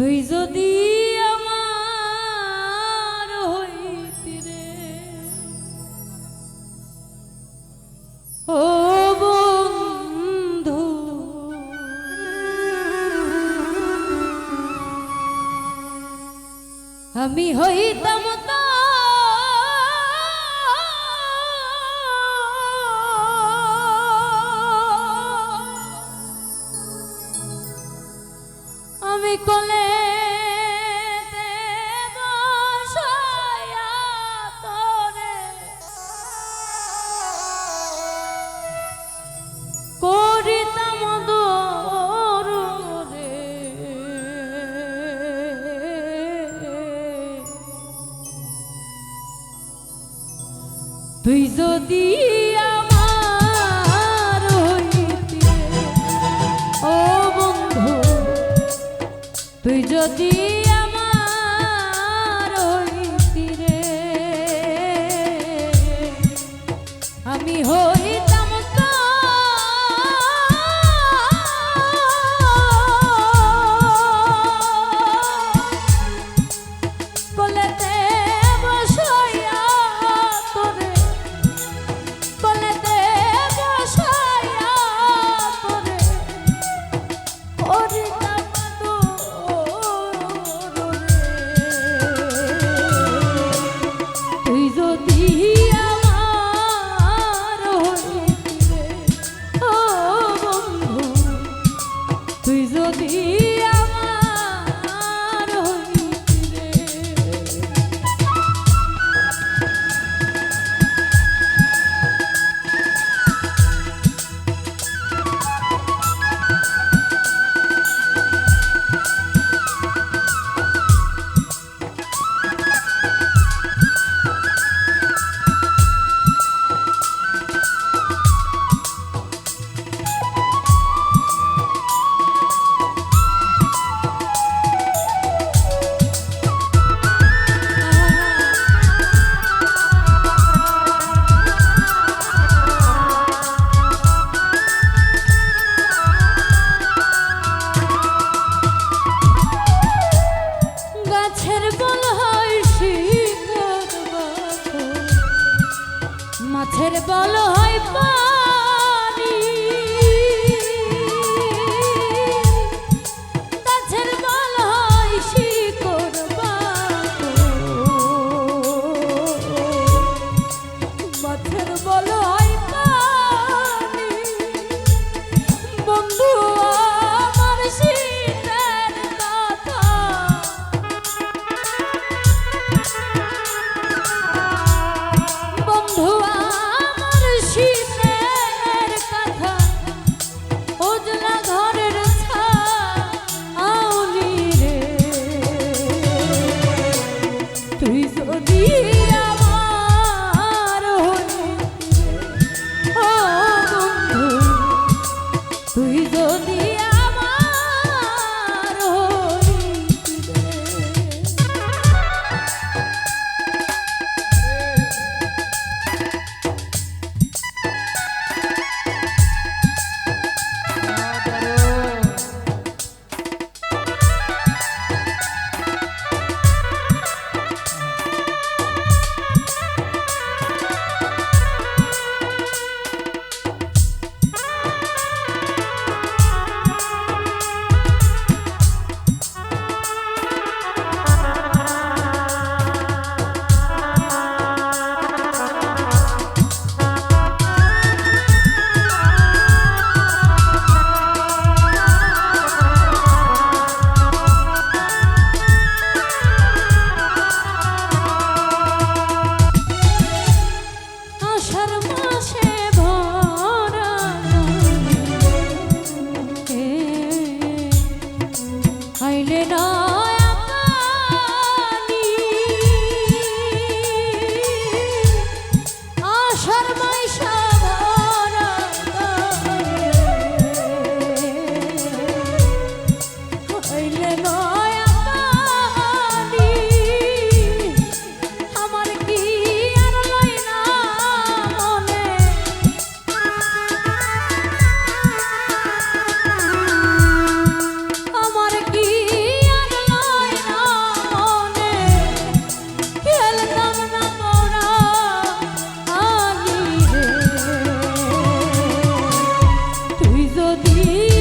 তুই যদি আমার হইতি রে। ও বন্ধু আমি হইতাম তো। আমি কলে dia. মুখের বল হয় be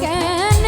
কেন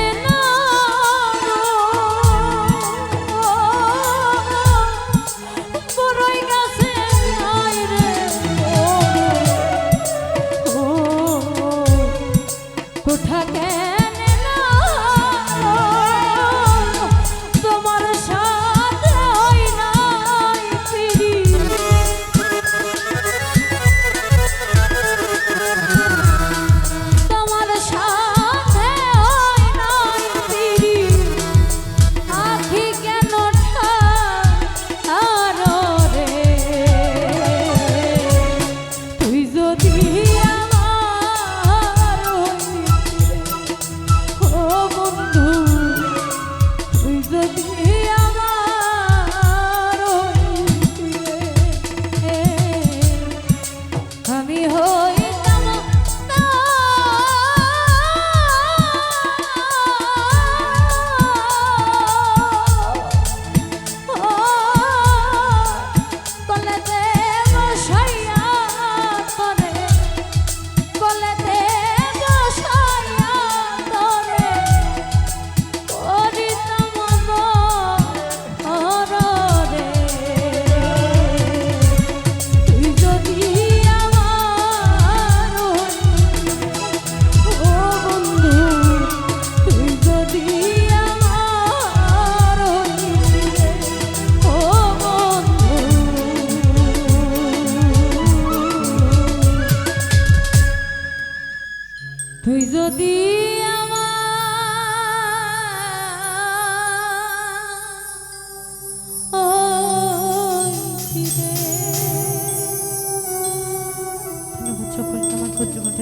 যদি